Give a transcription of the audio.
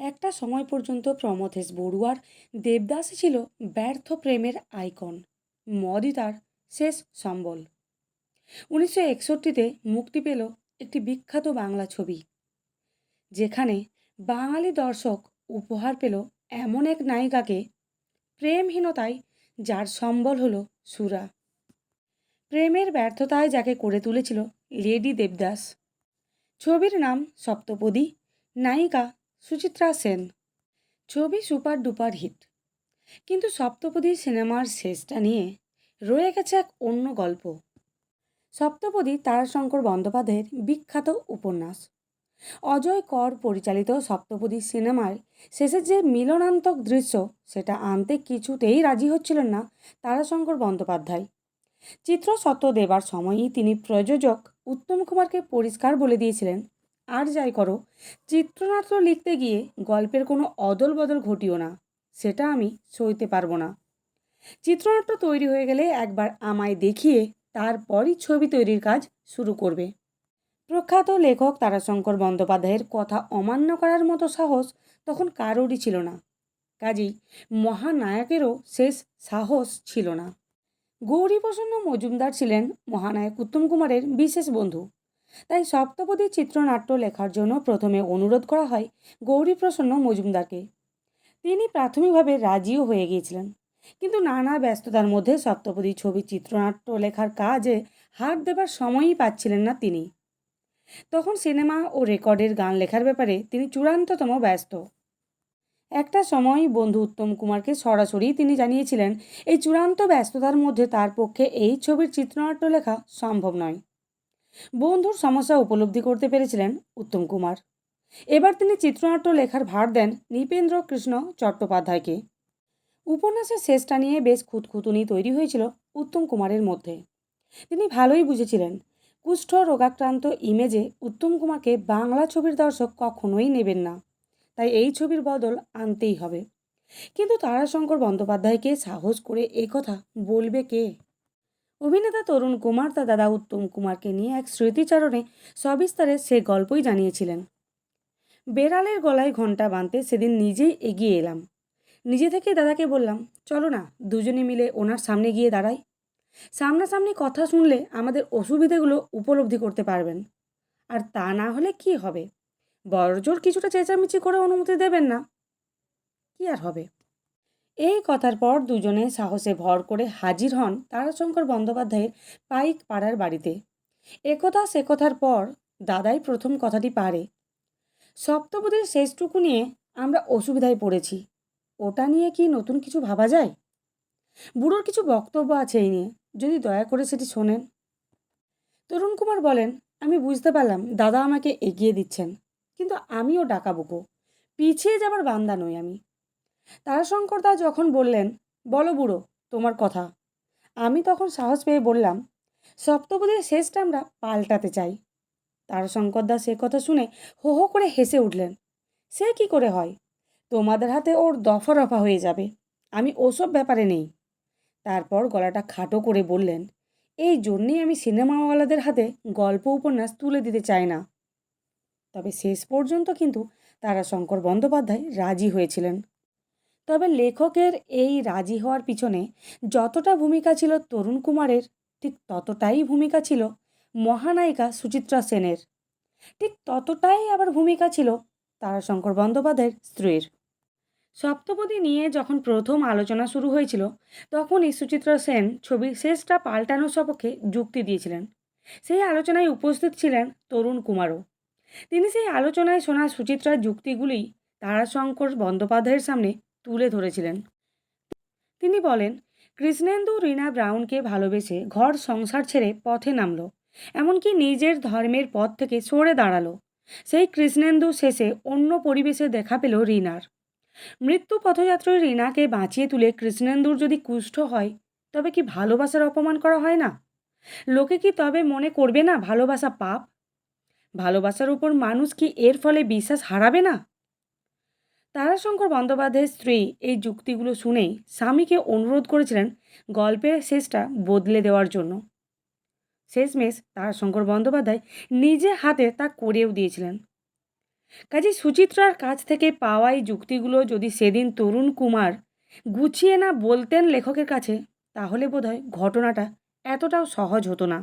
একটা সময় পর্যন্ত প্রমথেশ বড়ুয়ার দেবদাসই ছিল ব্যর্থ প্রেমের আইকন। মদই তার শেষ সম্বল। উনিশশো একষট্টিতে মুক্তি পেল একটি বিখ্যাত বাংলা ছবি, যেখানে বাঙালি দর্শক উপহার পেল এমন এক নায়িকাকে প্রেমহীনতায় যার সম্বল হলো সুরা। প্রেমের ব্যর্থতায় যাকে করে তুলেছিল লেডি দেবদাস। ছবির নাম সপ্তপদী, নায়িকা সুচিত্রা সেন। ছবি সুপার ডুপার হিট। কিন্তু সপ্তপদী সিনেমার শেষটা নিয়ে রয়ে গেছে এক অন্য গল্প। সপ্তপদী তারাশঙ্কর বন্দ্যোপাধ্যায়ের বিখ্যাত উপন্যাস। অজয় কর পরিচালিত সপ্তপদী সিনেমার শেষের যে মিলনান্তক দৃশ্য, সেটা আনতে কিছুতেই রাজি হচ্ছিলেন না তারাশঙ্কর বন্দ্যোপাধ্যায়। চিত্র সত্য দেবার সময়ই তিনি প্রযোজক উত্তম কুমারকে পরিষ্কার বলে দিয়েছিলেন আর যাই করো, চিত্রনাট্য লিখতে গিয়ে গল্পের কোনো অদল বদল ঘটিও না, সেটা আমি সইতে পারব না। চিত্রনাট্য তৈরি হয়ে গেলে একবার আমায় দেখিয়ে তারপরই ছবি তৈরির কাজ শুরু করবে। প্রখ্যাত লেখক তারাশঙ্কর বন্দ্যোপাধ্যায়ের কথা অমান্য করার মতো সাহস তখন কারোরই ছিল না। কাজেই মহানায়কেরও শেষ সাহস ছিল না। গৌরীপ্রসন্ন মজুমদার ছিলেন মহানায়ক উত্তম কুমারের বিশেষ বন্ধু। তাই সপ্তপদী চিত্রনাট্য লেখার জন্য প্রথমে অনুরোধ করা হয় গৌরীপ্রসন্ন মজুমদারকে। তিনি প্রাথমিকভাবে রাজিও হয়ে গিয়েছিলেন। কিন্তু নানা ব্যস্ততার মধ্যে সপ্তপদী ছবি চিত্রনাট্য লেখার কাজে হাত দেবার সময়ই পাচ্ছিলেন না তিনি। তখন সিনেমা ও রেকর্ডের গান লেখার ব্যাপারে তিনি চূড়ান্ততম ব্যস্ত। একটা সময় বন্ধু উত্তম কুমারকে সরাসরি তিনি জানিয়েছিলেন, এই চূড়ান্ত ব্যস্ততার মধ্যে তার পক্ষে এই ছবির চিত্রনাট্য লেখা সম্ভব নয়। বন্ধুর সমস্যা উপলব্ধি করতে পেরেছিলেন উত্তম কুমার। এবার তিনি চিত্রনাট্য লেখার ভার দেন নৃপেন্দ্র কৃষ্ণ চট্টোপাধ্যায়কে। উপন্যাসের শেষটা নিয়ে বেশ খুঁতখুতুনি তৈরি হয়েছিল উত্তম কুমারের মধ্যে। তিনি ভালোই বুঝেছিলেন, কুষ্ঠ রোগাক্রান্ত ইমেজে উত্তম কুমারকে বাংলা ছবির দর্শক কখনোই নেবেন না। তাই এই ছবির বদল আনতেই হবে। কিন্তু তারাশঙ্কর বন্দ্যোপাধ্যায়কে সাহস করে কথা বলবে কে? অভিনেতা তরুণ কুমার তার দাদা উত্তম কুমারকে নিয়ে এক স্মৃতিচারণে সবিস্তারে সে গল্পই জানিয়েছিলেন। বেড়ালের গলায় ঘণ্টা বাঁধতে সেদিন নিজেই এগিয়ে এলাম। নিজে থেকে দাদাকে বললাম, চলো না, দুজনে মিলে ওনার সামনে গিয়ে দাঁড়াই। সামনাসামনি কথা শুনলে আমাদের অসুবিধেগুলো উপলব্ধি করতে পারবেন। আর তা না হলে কি হবে? বড়জোর কিছুটা চেঁচামেচি করে অনুমতি দেবেন না। কি আর হবে? এই কথার পর দুজনে সাহসে ভর করে হাজির হন তারাশঙ্কর বন্দ্যোপাধ্যায়ের পাইক পাড়ার বাড়িতে। একথা সে কথার পর দাদাই প্রথম কথাটি পারে, সপ্তপদীর শেষটুকু নিয়ে আমরা অসুবিধায় পড়েছি, ওটা নিয়ে কি নতুন কিছু ভাবা যায়? বুড়োর কিছু বক্তব্য আছে এই নিয়ে, যদি দয়া করে সেটি শোনেন। তরুণ কুমার বলেন, আমি বুঝতে পারলাম, দাদা আমাকে এগিয়ে দিচ্ছেন, কিন্তু আমিও ডাকা বুকো পিছিয়ে যাবার বান্দা নই আমি। তারাশঙ্কর দা যখন বললেন, বলো বুড়ো, তোমার কথা। আমি তখন সাহস পেয়ে বললাম, সপ্তপদীর শেষটা আমরা পাল্টাতে চাই। তারাশঙ্কর দা সে কথা শুনে হো হো করে হেসে উঠলেন, সে কি করে হয়? তোমাদের হাতে ওর দফা রফা হয়ে যাবে, আমি ওসব ব্যাপারে নেই। তারপর গলাটা খাটো করে বললেন, এই জন্যেই আমি সিনেমাওয়ালাদের হাতে গল্প উপন্যাস তুলে দিতে চাই না। তবে শেষ পর্যন্ত কিন্তু তারাশঙ্কর বন্দ্যোপাধ্যায় রাজি হয়েছিলেন। তবে লেখকের এই রাজি হওয়ার পিছনে যতটা ভূমিকা ছিল তরুণ কুমারের, ঠিক ততটাই ভূমিকা ছিল মহানায়িকা সুচিত্রা সেনের। ঠিক ততটাই আবার ভূমিকা ছিল তারাশঙ্কর বন্দ্যোপাধ্যায়ের স্ত্রীর। সপ্তপদী নিয়ে যখন প্রথম আলোচনা শুরু হয়েছিল, তখনই সুচিত্রা সেন ছবির শেষটা পাল্টানোর সপক্ষে যুক্তি দিয়েছিলেন। সেই আলোচনায় উপস্থিত ছিলেন তরুণ কুমারও। তিনি সেই আলোচনায় শোনা সুচিত্রার যুক্তিগুলি তারাশঙ্কর বন্দ্যোপাধ্যায়ের সামনে তুলে ধরেছিলেন। তিনি বলেন, কৃষ্ণেন্দু রীনা ব্রাউনকে ভালোবেসে ঘর সংসার ছেড়ে পথে নামলো, এমনকি নিজের ধর্মের পথ থেকে সরে দাঁড়াল। সেই কৃষ্ণেন্দু শেষে অন্য পরিবেশে দেখা পেল রীনার মৃত্যু পথযাত্রী রীনাকে বাঁচিয়ে তুলে কৃষ্ণেন্দুর যদি কুষ্ঠ হয়, তবে কি ভালোবাসার অপমান করা হয় না? লোকে কি তবে মনে করবে না ভালোবাসা পাপ? ভালোবাসার উপর মানুষ কি এর ফলে বিশ্বাস হারাবে না? তারাশঙ্কর বন্দ্যোপাধ্যায়ের স্ত্রী এই যুক্তিগুলো শুনেই স্বামীকে অনুরোধ করেছিলেন গল্পের শেষটা বদলে দেওয়ার জন্য। শেষমেশ তারাশঙ্কর বন্দ্যোপাধ্যায় নিজে হাতে তা করেও দিয়েছিলেন। কাজে সুচিত্রার কাছ থেকে পাওয়া এই যুক্তিগুলো যদি সেদিন তরুণ কুমার গুছিয়ে না বলতেন লেখকের কাছে, তাহলে বোধহয় ঘটনাটা এতটাও সহজ হতো না।